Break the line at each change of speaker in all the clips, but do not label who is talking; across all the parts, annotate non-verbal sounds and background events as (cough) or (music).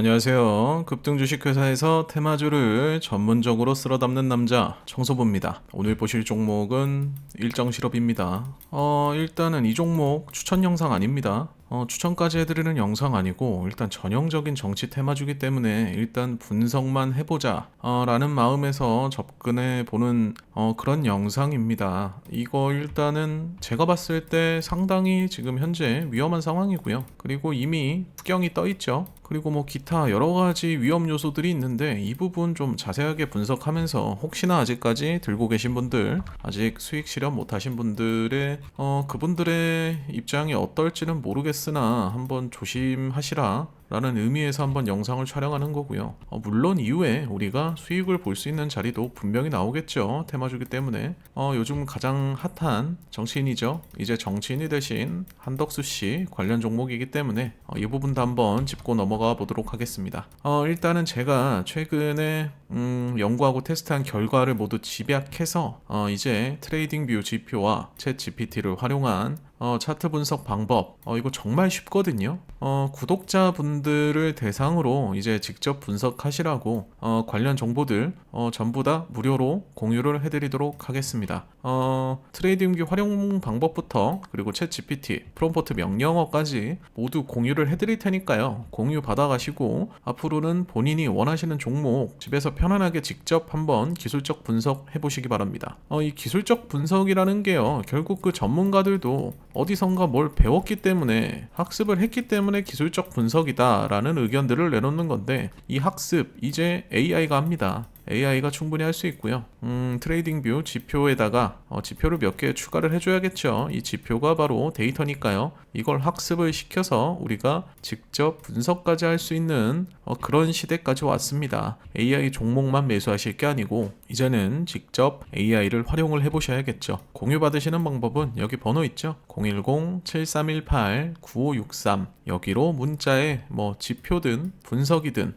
안녕하세요. 급등 주식회사에서 테마주를 전문적으로 쓸어 담는 남자 청소부입니다. 오늘 보실 종목은 일정 실업입니다. 어, 일단은 이 종목 추천 영상 아닙니다. 어, 추천까지 해드리는 영상 아니고 일단 전형적인 정치 테마주기 때문에 일단 분석만 해보자 어, 라는 마음에서 접근해 보는 어, 그런 영상입니다. 이거 일단은 제가 봤을 때 상당히 지금 현재 위험한 상황이고요. 그리고 이미 후경이 떠 있죠. 그리고 뭐 기타 여러 가지 위험 요소들이 있는데 이 부분 좀 자세하게 분석하면서 혹시나 아직까지 들고 계신 분들 아직 수익 실현 못하신 분들의 어 그분들의 입장이 어떨지는 모르겠 으나 한번 조심하시라 라는 의미에서 한번 영상을 촬영하는 거고요. 어, 물론 이후에 우리가 수익을 볼 수 있는 자리도 분명히 나오겠죠. 테마주기 때문에. 어, 요즘 가장 핫한 정치인이죠. 이제 정치인이 대신 한덕수 씨 관련 종목이기 때문에 어, 이 부분도 한번 짚고 넘어가 보도록 하겠습니다. 어, 일단은 제가 최근에 음, 연구하고 테스트한 결과를 모두 집약해서 어, 이제 트레이딩 뷰 지표와 챗 GPT를 활용한 어, 차트 분석 방법 어, 이거 정말 쉽거든요. 어, 구독자분 들을 대상으로 이제 직접 분석하시라고 어, 관련 정보들 어, 전부 다 무료로 공유를 해드리도록 하겠습니다. 어, 트레이딩뷰 활용 방법부터 그리고 챗 GPT, 프롬포트 명령어까지 모두 공유를 해드릴 테니까요. 공유 받아가시고 앞으로는 본인이 원하시는 종목 집에서 편안하게 직접 한번 기술적 분석 해 보시기 바랍니다. 어, 이 기술적 분석이라는 게요. 결국 그 전문가들도 어디선가 뭘 배웠기 때문에 학습을 했기 때문에 기술적 분석이다 라는 의견들을 내놓는 건데 이 학습 이제 AI가 합니다. AI가 충분히 할 수 있고요. 음, 트레이딩 뷰 지표에다가 어, 지표를 몇 개 추가를 해줘야겠죠. 이 지표가 바로 데이터니까요. 이걸 학습을 시켜서 우리가 직접 분석까지 할 수 있는 어, 그런 시대까지 왔습니다. AI 종목만 매수하실 게 아니고 이제는 직접 AI를 활용을 해보셔야겠죠. 공유 받으시는 방법은 여기 번호 있죠. 010-7318-9563 여기로 문자에 뭐 지표든 분석이든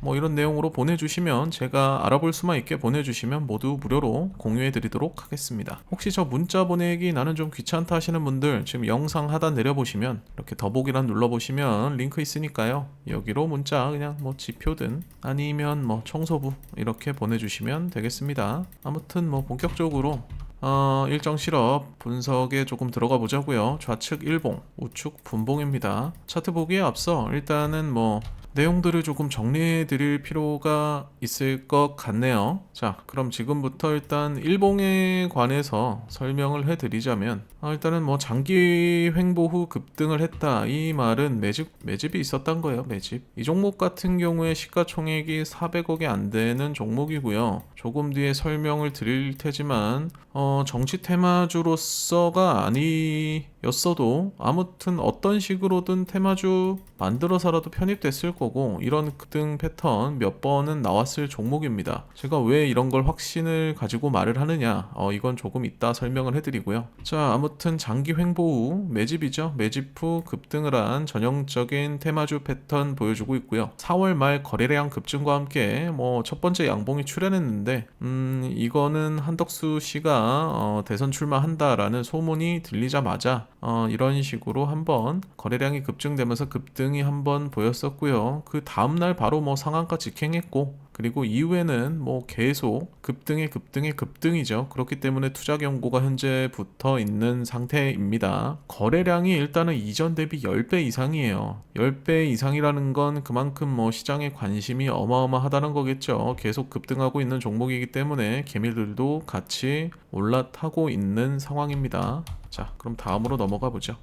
뭐 이런 내용으로 보내주시면 제가 알아볼 수만 있게 보내주시면 모두 무료로 공유해 드리도록 하겠습니다. 혹시 저 문자 보내기 나는 좀 귀찮다 하시는 분들 지금 영상 하단 내려보시면 이렇게 더보기란 눌러보시면 링크 있으니까요. 여기로 문자 그냥 뭐 지표든 아니면 뭐 청소부 이렇게 보내주시면 되겠습니다. 아무튼 뭐 본격적으로 어, 일정 실업 분석에 조금 들어가 보자고요. 좌측 일봉, 우측 분봉입니다. 차트 보기에 앞서 일단은 뭐 내용들을 조금 정리해 드릴 필요가 있을 것 같네요. 자, 그럼 지금부터 일단 일봉에 관해서 설명을 해 드리자면 아, 일단은 뭐 장기 횡보 후 급등을 했다. 이 말은 매집 매집이 있었던 거예요. 매집. 이 종목 같은 경우에 시가총액이 400억이 안 되는 종목이고요. 조금 뒤에 설명을 드릴 테지만 어, 정치 테마주로서가 아니었어도 아무튼 어떤 식으로든 테마주 만들어서라도 편입됐을 거고 이런 급등 패턴 몇 번은 나왔을 종목입니다. 제가 왜 이런 걸 확신을 가지고 말을 하느냐? 어, 이건 조금 이따 설명을 해드리고요. 자, 아무튼 장기 횡보 후 매집이죠. 매집 후 급등을 한 전형적인 테마주 패턴 보여주고 있고요. 4월 말 거래량 급증과 함께 뭐 첫 번째 양봉이 출현했는데 음, 이거는 한덕수 씨가 어, 대선 출마한다라는 소문이 들리자마자 어, 이런 식으로 한번 거래량이 급증되면서 급등이 한번 보였었고요. 그 다음날 바로 뭐 상한가 직행했고 그리고 이후에는 뭐 계속 급등의 급등의 급등이죠. 그렇기 때문에 투자 경고가 현재 붙어 있는 상태입니다. 거래량이 일단은 이전 대비 10배 이상이에요. 10배 이상이라는 건 그만큼 뭐 시장의 관심이 어마어마하다는 거겠죠. 계속 급등하고 있는 종목이기 때문에 개미들도 같이 올라타고 있는 상황입니다. 자, 그럼 다음으로 넘어가 보죠.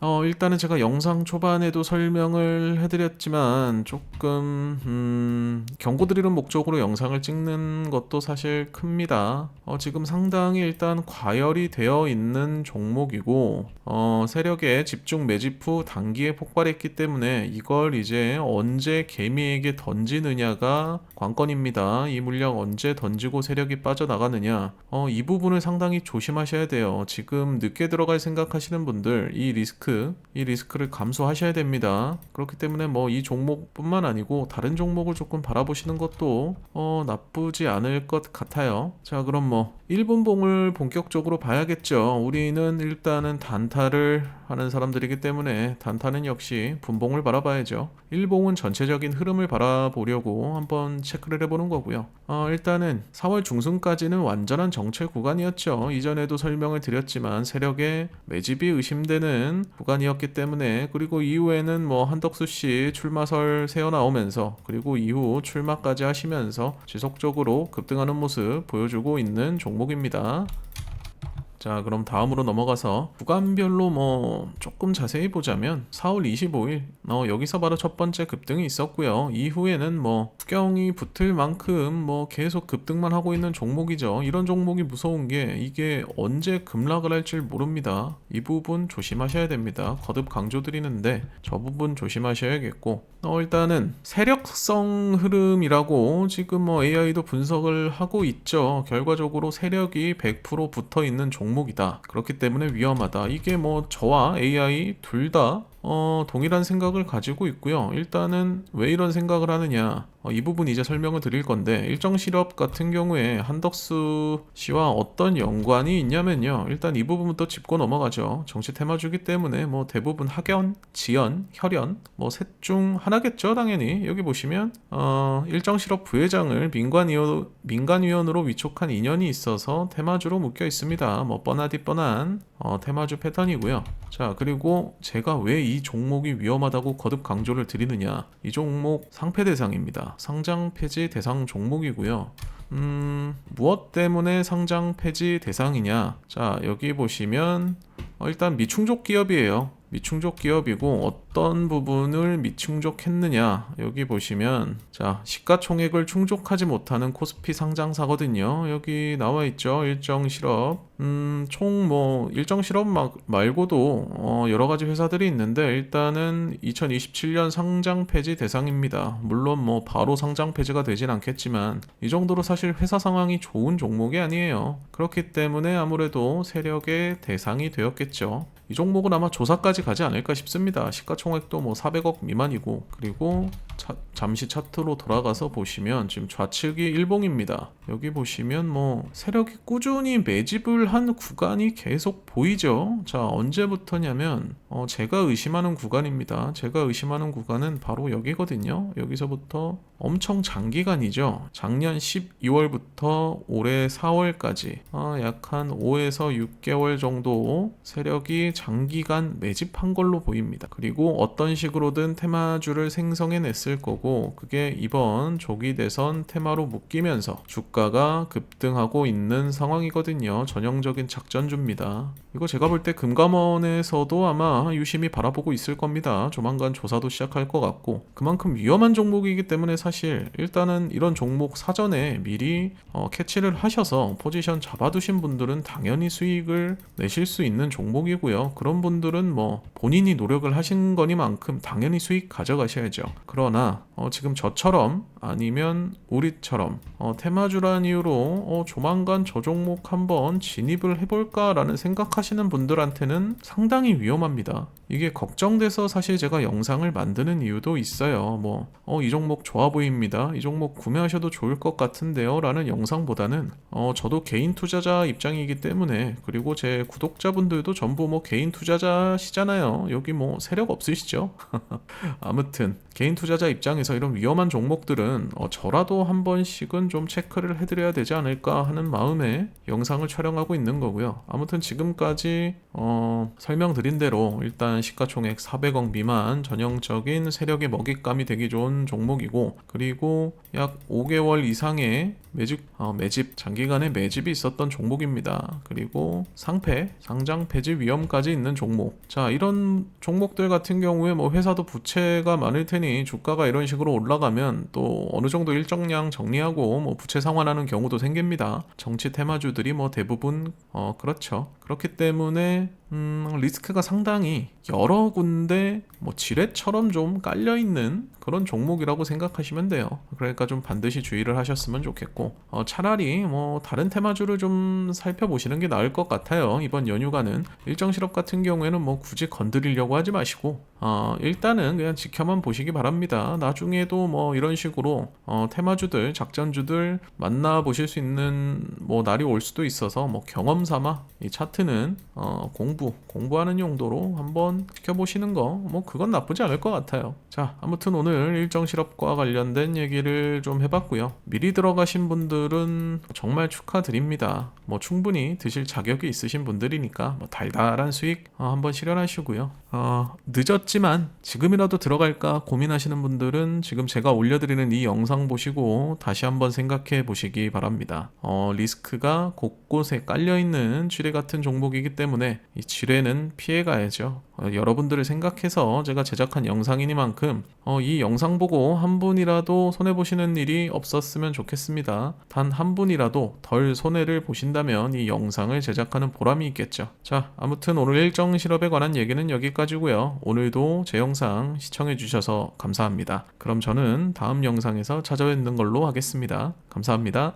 어, 일단은 제가 영상 초반에도 설명을 해드렸지만 조금 음, 경고드리는 목적으로 영상을 찍는 것도 사실 큽니다. 어, 지금 상당히 일단 과열이 되어 있는 종목이고 어, 세력의 집중 매집 후 단기에 폭발했기 때문에 이걸 이제 언제 개미에게 던지느냐가 관건입니다. 이 물량 언제 던지고 세력이 빠져나가느냐 어, 이 부분을 상당히 조심하셔야 돼요. 지금 늦게 들어갈 생각하시는 분들 이 리스크 리스크, 이 리스크를 감수하셔야 됩니다. 그렇기 때문에 뭐 이 종목뿐만 아니고 다른 종목을 조금 바라보시는 것도 어, 나쁘지 않을 것 같아요. 자, 그럼 뭐 1분봉을 본격적으로 봐야겠죠. 우리는 일단은 단타를 하는 사람들이기 때문에 단타는 역시 분봉을 바라봐야죠. 1봉은 전체적인 흐름을 바라보려고 한번 체크를 해보는 거고요. 어, 일단은 4월 중순까지는 완전한 정체 구간이었죠. 이전에도 설명을 드렸지만 세력의 매집이 의심되는 구간이었기 때문에 그리고 이후에는 뭐 한덕수 씨 출마설 새어 나오면서 그리고 이후 출마까지 하시면서 지속적으로 급등하는 모습 보여주고 있는 종목입니다. 자, 그럼 다음으로 넘어가서 구간별로 뭐 조금 자세히 보자면 4월 25일 어, 여기서 바로 첫 번째 급등이 있었고요. 이후에는 뭐 후경이 붙을 만큼 뭐 계속 급등만 하고 있는 종목이죠. 이런 종목이 무서운 게 이게 언제 급락을 할지 모릅니다. 이 부분 조심하셔야 됩니다. 거듭 강조드리는데 저 부분 조심하셔야겠고 어, 일단은 세력성 흐름이라고 지금 뭐 AI도 분석을 하고 있죠. 결과적으로 세력이 100% 붙어 있는 종목 이다. 그렇기 때문에 위험하다. 이게 뭐 저와 AI 둘 다 어, 동일한 생각을 가지고 있고요. 일단은 왜 이런 생각을 하느냐. 어, 이 부분 이제 설명을 드릴 건데 일정 실업 같은 경우에 한덕수 씨와 어떤 연관이 있냐면요. 일단 이 부분부터 짚고 넘어가죠. 정치 테마주기 때문에 뭐 대부분 학연, 지연, 혈연 뭐 셋 중 하나겠죠. 당연히 여기 보시면 어, 일정 실업 부회장을 민관위원 민간위원으로 위촉한 인연이 있어서 테마주로 묶여 있습니다. 뭐 뻔하디 뻔한 어, 테마주 패턴이고요. 자 그리고 제가 왜이 종목이 위험하다고 거듭 강조를 드리느냐? 이 종목 상패 대상입니다. 상장 폐지 대상 종목이고요. 음 무엇 때문에 상장 폐지 대상이냐? 자 여기 보시면 어, 일단 미충족 기업이에요 미충족 기업이고 어떤 부분을 미충족했느냐? 여기 보시면 자 시가총액을 충족하지 못하는 코스피 상장사거든요. 여기 나와 있죠 일정 실업. 음총 뭐 일정 실업 막 말고도 어 여러 가지 회사들이 있는데 일단은 2027년 상장 폐지 대상입니다. 물론 뭐 바로 상장 폐지가 되진 않겠지만 이 정도로 사실 회사 상황이 좋은 종목이 아니에요. 그렇기 때문에 아무래도 세력의 대상이 되었겠죠 이 종목은 아마 조사까지 가지 않을까 싶습니다. 시가총액도 뭐 400억 미만이고 그리고 차, 잠시 차트로 돌아가서 보시면 지금 좌측이 일봉입니다. 여기 보시면 뭐 세력이 꾸준히 매집을 한 구간이 계속 보이죠. 자 언제부터냐면 어, 제가 의심하는 구간입니다. 제가 의심하는 구간은 바로 여기거든요. 여기서부터 엄청 장기간이죠. 작년 12월부터 올해 4월까지 어, 약한 5에서 6개월 정도 세력이 장기간 매집한 걸로 보입니다. 그리고 어떤 식으로든 테마주를 생성해냈을 거고 그게 이번 조기 대선 테마로 묶이면서 주가가 급등하고 있는 상황이거든요. 전형적인 작전주입니다. 이거 제가 볼 때 금감원에서도 아마 유심히 바라보고 있을 겁니다. 조만간 조사도 시작할 것 같고 그만큼 위험한 종목이기 때문에 사실 일단은 이런 종목 사전에 미리 어, 캐치를 하셔서 포지션 잡아두신 분들은 당연히 수익을 내실 수 있는 종목이고요. 그런 분들은 뭐 본인이 노력을 하신 거니만큼 당연히 수익 가져가셔야죠. 그러나 어, 지금 저처럼 아니면 우리처럼 어, 테마주란 이유로 어, 조만간 저 종목 한번 진입을 해볼까라는 생각하시는 분들한테는 상당히 위험합니다. 이게 걱정돼서 사실 제가 영상을 만드는 이유도 있어요. 뭐, 어, 이 종목 좋아 보입니다. 이 종목 구매하셔도 좋을 것 같은데요. 라는 영상보다는, 어, 저도 개인 투자자 입장이기 때문에, 그리고 제 구독자분들도 전부 뭐 개인 투자자시잖아요. 여기 뭐 세력 없으시죠? (laughs) 아무튼, 개인 투자자 입장에서 이런 위험한 종목들은 어, 저라도 한 번씩은 좀 체크를 해드려야 되지 않을까 하는 마음에 영상을 촬영하고 있는 거고요. 아무튼 지금까지 어, 설명드린 대로 일단 시가총액 400억 미만 전형적인 세력의 먹잇감이 되기 좋은 종목이고 그리고 약 5개월 이상의 매집, 어, 매집 장기간의 매집이 있었던 종목입니다. 그리고 상패, 상장 폐지 위험까지 있는 종목. 자 이런 종목들 같은 경우에 뭐 회사도 부채가 많을 테니 주가가 이런 식으로 올라가면 또 어느 정도 일정량 정리하고 뭐 부채 상환하는 경우도 생깁니다. 정치 테마주들이 뭐 대부분 어 그렇죠. 그렇기 때문에 음, 리스크가 상당히 여러 군데 뭐 지뢰처럼 좀 깔려 있는 그런 종목이라고 생각하시면 돼요. 그러니까 좀 반드시 주의를 하셨으면 좋겠고 어, 차라리 뭐 다른 테마주를 좀 살펴보시는 게 나을 것 같아요. 이번 연휴가는 일정 실업 같은 경우에는 뭐 굳이 건드리려고 하지 마시고 어, 일단은 그냥 지켜만 보시기 바랍니다. 나중에도 뭐 이런 식으로 어, 테마주들, 작전주들 만나 보실 수 있는 뭐 날이 올 수도 있어서 뭐 경험 삼아 이 차트는 어, 공부, 공부하는 용도로 한번 지켜보시는 거 뭐 그건 나쁘지 않을 것 같아요. 자, 아무튼 오늘 일정 실업과 관련된 얘기를 좀 해봤고요. 미리 들어가신 분들은 정말 축하드립니다. 뭐 충분히 드실 자격이 있으신 분들이니까 뭐 달달한 수익 어, 한번 실현하시고요. 어, 늦었지만 지금이라도 들어갈까 고민하시는 분들은 지금 제가 올려드리는 이 영상 보시고 다시 한번 생각해 보시기 바랍니다. 어, 리스크가 곳곳에 깔려있는 지뢰 같은 종목이기 때문에 이 지뢰는 피해가야죠. 어, 여러분들을 생각해서 제가 제작한 영상이니만큼 어, 이 영상 보고 한 분이라도 손해보시는 일이 없었으면 좋겠습니다. 단 한 분이라도 덜 손해를 보신 다면 이 영상을 제작하는 보람이 있겠죠. 자, 아무튼 오늘 일정 실업에 관한 얘기는 여기까지고요. 오늘도 제 영상 시청해 주셔서 감사합니다. 그럼 저는 다음 영상에서 찾아뵙는 걸로 하겠습니다. 감사합니다.